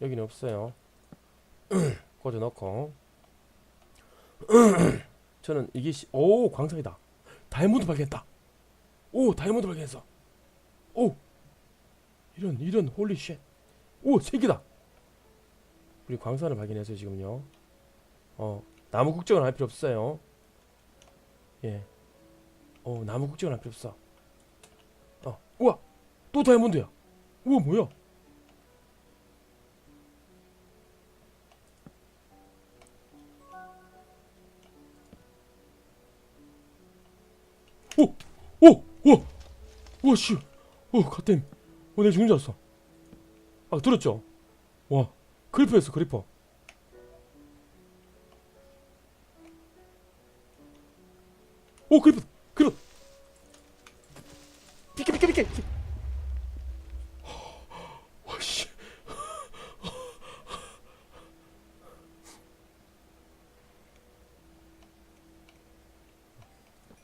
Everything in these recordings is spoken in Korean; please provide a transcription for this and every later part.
여기는 없어요. 꽂아 넣고. 저는 이게 시... 오 광석이다. 다이아몬드 발견했다. 오 다이아몬드 발견했어. 오 이런 이런 홀리 쉣. 오세 개다. 우리 광산을 발견했어요 지금요. 어 나무 국정을 할 필요 없어요. 예. 어 나무 국정을 할 필요 없어. 어 우와 또 다이아몬드야. 우와 뭐야? 오! 오! 오! 와 씨! 오 갓댐! 어, 내 죽는 줄 알았어. 아 들었죠? 와 크리퍼였어 크리퍼. 오 크리퍼! 크리퍼! 비켜 비켜 비켜! 비켜. 와 씨!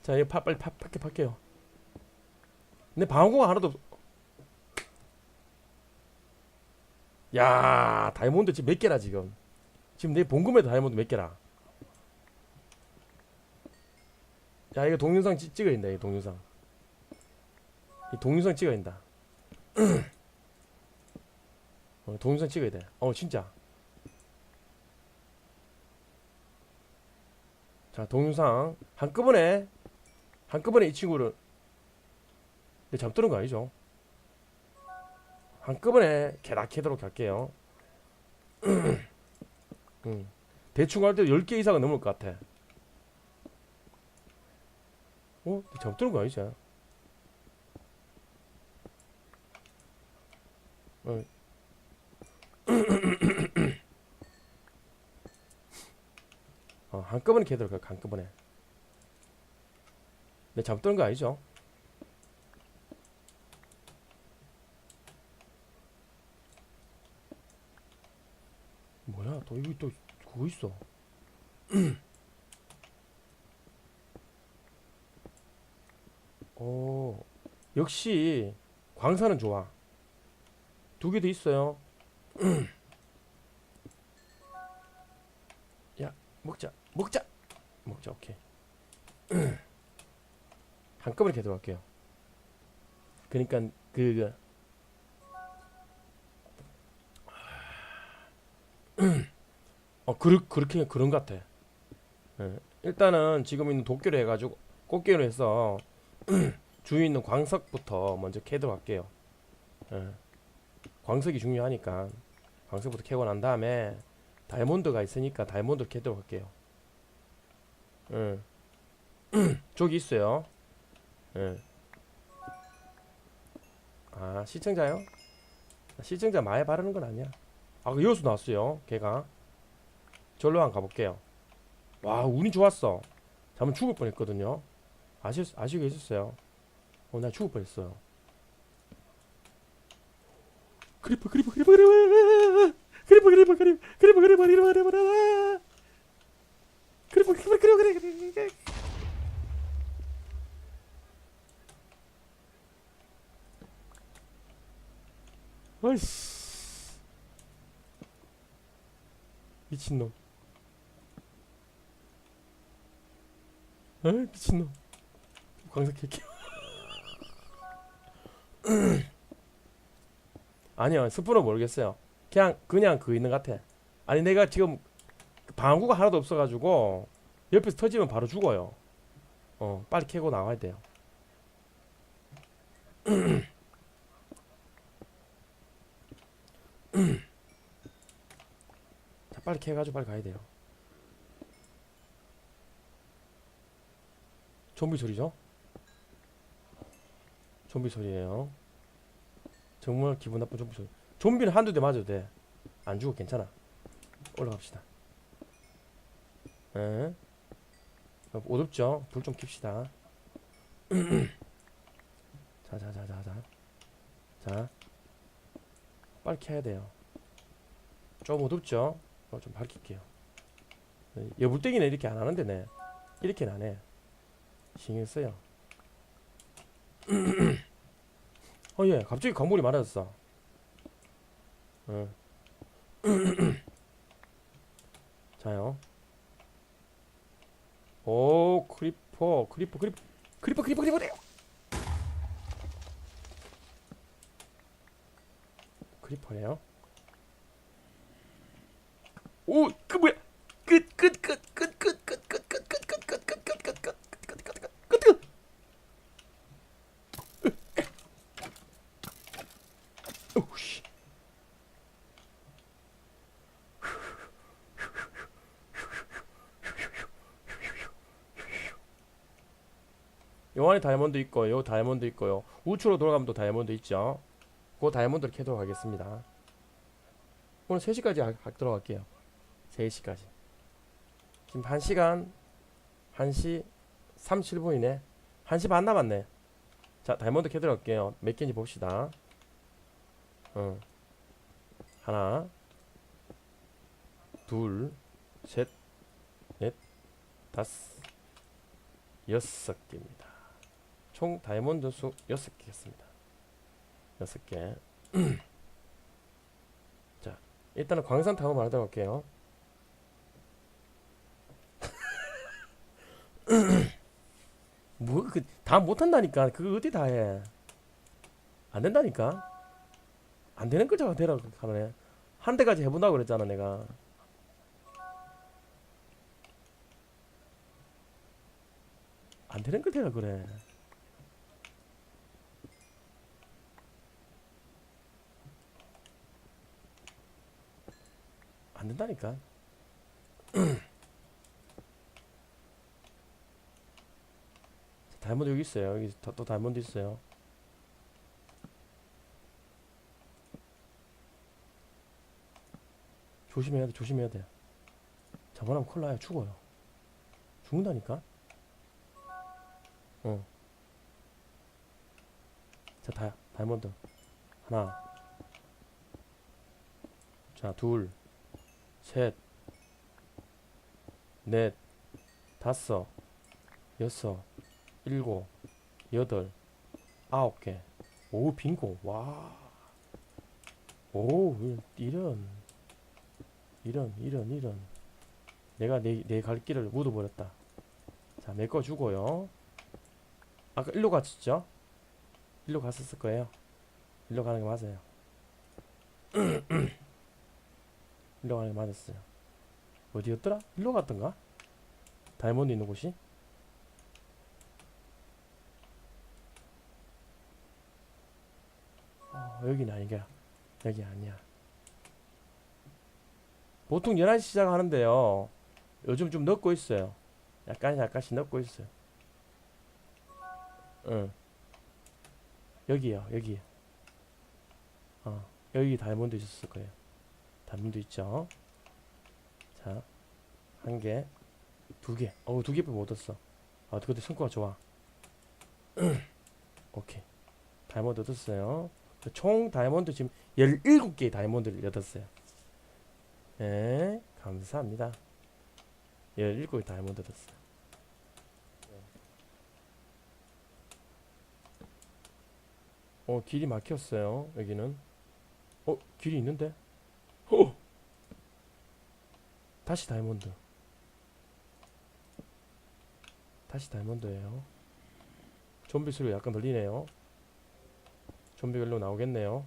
자 이거 파, 빨리 파, 팔게 팔게요. 근데 방어구가 하나도 없. 야 다이아몬드 지금 몇 개라 지금? 지금 내 본금에도 다이아몬드 몇 개라? 야 이거 동영상 찍, 찍어야 된다 이 동영상. 이 동영상 찍어야 된다. 어, 동영상 찍어야 돼. 어 진짜. 자 동영상 한꺼번에 한꺼번에 이 친구를 내 잠드는 거 아니죠? 한꺼번에 개락해도록 할게요. 음. 대충 할 때도 10개 이상은 넘을 것 같아. 어? 내 잠드는 거 아니지? 어. 어, 한꺼번에 개도록 할까 한꺼번에. 내 잠드는 거 아니죠? 뭐야? 또 여기 또 그거 있어. 어 역시 광산은 좋아. 두 개 더 있어요 한꺼번에 개도할게요 그니까 그, 그 어, 그, 그렇게 그런 것 같아. 예. 일단은 지금 있는 도끼로 해가지고 꽃게로 해서 주위에 있는 광석부터 먼저 캐도록 할게요. 예. 광석이 중요하니까 광석부터 캐고 난 다음에 다이아몬드가 있으니까 다이아몬드 캐도록 할게요. 예. 저기 있어요. 예. 아 시청자요? 시청자 많이 바르는 건 아니야. 아, 그 여수 나왔어요. 걔가. 절로 한 가볼게요. 와, 운이 좋았어. 잠은 죽을 뻔했거든요. 아시 아시고 계셨어요? 어, 나 죽을 뻔했어요. 크리퍼, 크리퍼, 크리퍼, 크리퍼, 크리퍼, 크리퍼, 크리퍼, 크리퍼, 크리퍼, 크리퍼, 크리퍼, 크리퍼, 크리퍼. 어이씨. 미친놈. 에 미친놈. 광석 캘게요. 아니요, 스프는 모르겠어요. 그냥, 그냥 그 있는 것 같아. 아니, 내가 지금 방구가 하나도 없어가지고, 옆에서 터지면 바로 죽어요. 어, 빨리 캐고 나와야 돼요. 자, 빨리 캐가지고 빨리 가야 돼요. 좀비 소리죠? 좀비 소리예요. 정말 기분 나쁜 좀비 소리. 좀비는 한두 대 맞아도 돼. 안 죽어 괜찮아. 올라갑시다. 에? 어, 어둡죠? 불 좀 킵시다. 자, 자, 자, 자, 자. 자. 빨리 켜야 돼요. 좀 어둡죠? 어, 좀 밝힐게요. 어, 여불땡이는 이렇게 안 하는데, 네. 이렇게는 안 해. 신경 써요. 어, 예. 갑자기 건물이 많아졌어. 어. 자요. 오, 크리퍼, 크리퍼, 크리퍼, 크리퍼, 크리퍼, 크리퍼, 크리퍼. 크리퍼예요. 오, 그 뭐야? 끝끝 끝 끝 끝 끝 끝 끝 끝 끝 끝 끝 끝 끝 끝 끝 끝 끝 끝 오씨. 요 안에 다이아몬드 있고 요 다이아몬드 있고요. 우측으로 돌아가면 또 다이아몬드 있죠. 그 다이아몬드를 캐도록 하겠습니다. 오늘 3시까지 하, 할게요. 3시까지. 지금 1시간 1시 37분이네. 1시 반 남았네. 자, 다이아몬드 캐도록 할게요. 몇 개인지 봅시다. 어. 하나, 둘, 셋, 넷, 다섯, 여섯 개입니다. 총 다이아몬드 수 여섯 개겠습니다. 여섯 개. 자, 일단은 광산 타워 말하도록 할게요. 뭐그다 못한다니까. 그거 어디 다 해? 안 된다니까. 안 되는 거잖아 되라고 하네. 한 대까지 해본다고 그랬잖아 내가. 안 되는 걸 되라 그래. 안 된다니까. 다이아몬드 여기 있어요. 여기 다- 또 다이아몬드 있어요. 조심해야 돼. 조심해야 돼. 잘못하면 큰일 나요. 죽어요. 죽는다니까. 어. 자, 다, 다이아몬드. 하나. 자, 둘. 셋. 넷. 다섯. 여섯. 일곱. 여덟. 아홉 개. 오, 빙고. 와. 오, 이런. 이런, 이런, 이런. 내가 내, 내 갈 길을 묻어버렸다. 자, 메꿔 주고요. 아까 일로 갔었죠? 일로 갔었을 거예요. 일로 가는 게 맞아요. 일로 가는 게 맞았어요. 어디였더라? 일로 갔던가? 다이아몬드 있는 곳이? 여기는 아니야. 여기 아니야. 보통 11시 시작하는데요. 요즘 좀 늦고 있어요. 약간 약간씩 늦고 있어요. 응. 여기요, 여기. 어, 여기 다이아몬드 있었을 거예요. 다이아몬드 있죠? 자, 한 개, 두 개. 어우, 두 개뿐 못 얻었어. 아, 근데 성과가 좋아. 오케이. 다이아몬드 얻었어요. 총 다이아몬드 지금 17개의 다이아몬드를 얻었어요. 네, 감사합니다. 17개 다이아몬드 얻었어요. 어, 길이 막혔어요. 여기는. 어, 길이 있는데? 어! 다시 다이아몬드. 다시 다이아몬드예요. 좀비 소리 약간 들리네요. 좀비 별로 나오겠네요.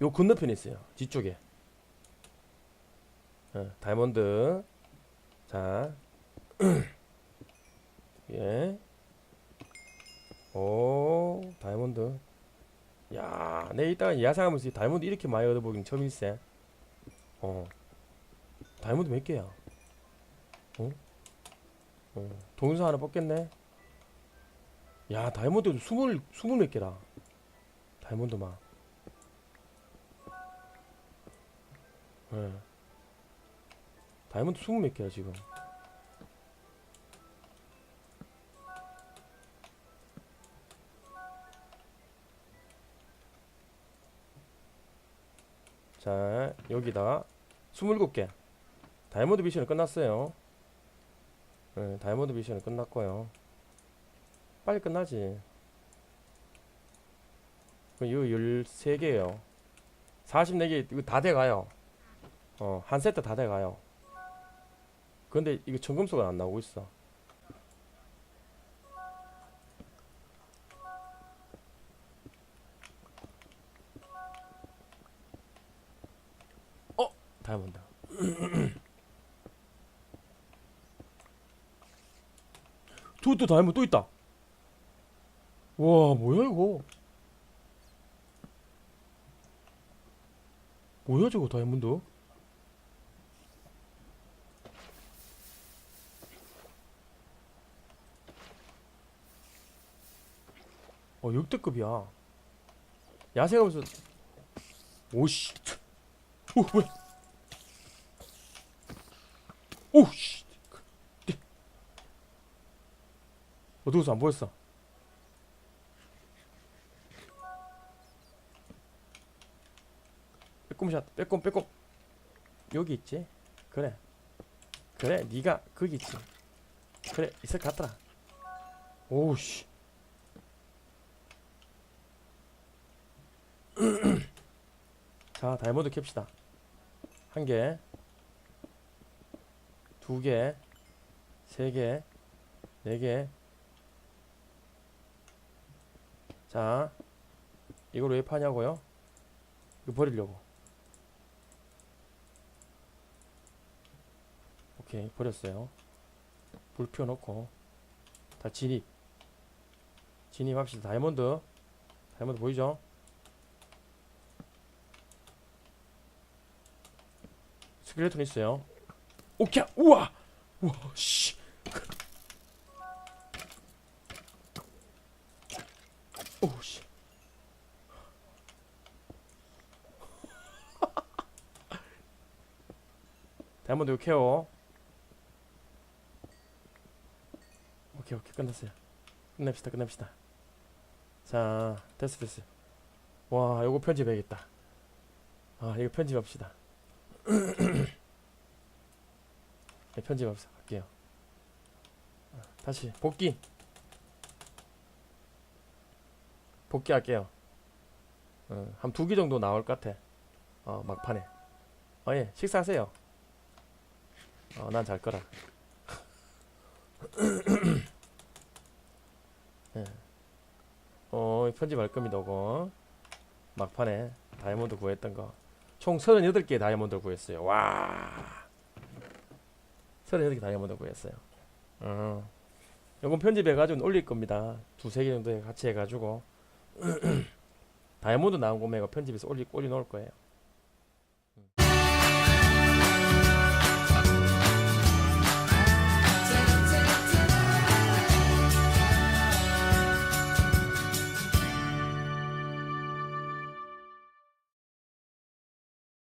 요 건너편에 있어요. 뒤쪽에. 어, 다이아몬드. 자. 예. 오, 다이아몬드. 야, 내 이따가 야상하면서 이 다이아몬드 이렇게 많이 얻어보긴 처음일세. 어. 다이아몬드 몇 개야? 어? 어. 동영상 하나 뽑겠네? 야, 다이아몬드 스물, 스물 몇 개다. 다이아몬드만. 예. 다이아몬드 스물 몇 개야, 지금. 자, 여기다 27개. 다이아몬드 미션은 끝났어요. 네, 다이아몬드 미션은 끝났고요. 빨리 끝나지. 그 이거 13개예요. 44개 이거 다 돼가요. 어 한 세트 다 돼가요. 근데 이거 청금소가 안 나오고 있어. 어? 다이아몬드 저또 다이아몬드 또 있다. 와 뭐야 이거? 뭐야 저거 다이아몬드? 어 역대급이야. 야생하면서 오씨. 오 뭐야. 오씨 어두워서 안 보였어? 빼꼼샷 빼꼼 빼꼼. 여기 있지? 그래. 그래 네가 거기 있지. 그래 있을 것 같더라. 오우씨. 자 다이아몬드 캡시다. 한 개, 두 개, 세 개, 네 개. 자, 이걸 왜 파냐고요? 이거 버리려고. 오케이, 버렸어요. 불 피워놓고. 다 진입. 진입합시다. 다이아몬드. 다이아몬드 보이죠? 스켈레톤 있어요. 오케이, 우와! 우와, 씨. 다이아몬드 이거 케어. 오케이, 오케이, 끝났어요. 끝냅시다, 끝냅시다. 자, 됐어, 됐어. 와, 요거 편집해야겠다. 아, 이거 편집합시다. 네, 편집합시다. 할게요. 아, 다시 복귀. 복귀할게요. 어, 한두 개 정도 나올 것 같아. 어, 막판에. 어, 예, 식사하세요. 어, 난 잘 거라. 예. 어, 편집할 겁니다, 이거. 막판에 다이아몬드 구했던 거. 총 38개 다이아몬드 구했어요. 와. 38개 다이아몬드 구했어요. 어. 요건 편집해가지고 올릴 겁니다. 두세 개 정도 같이 해가지고. 다이아몬드 나온 이거 편집해서 올리, 올려놓을 거예요.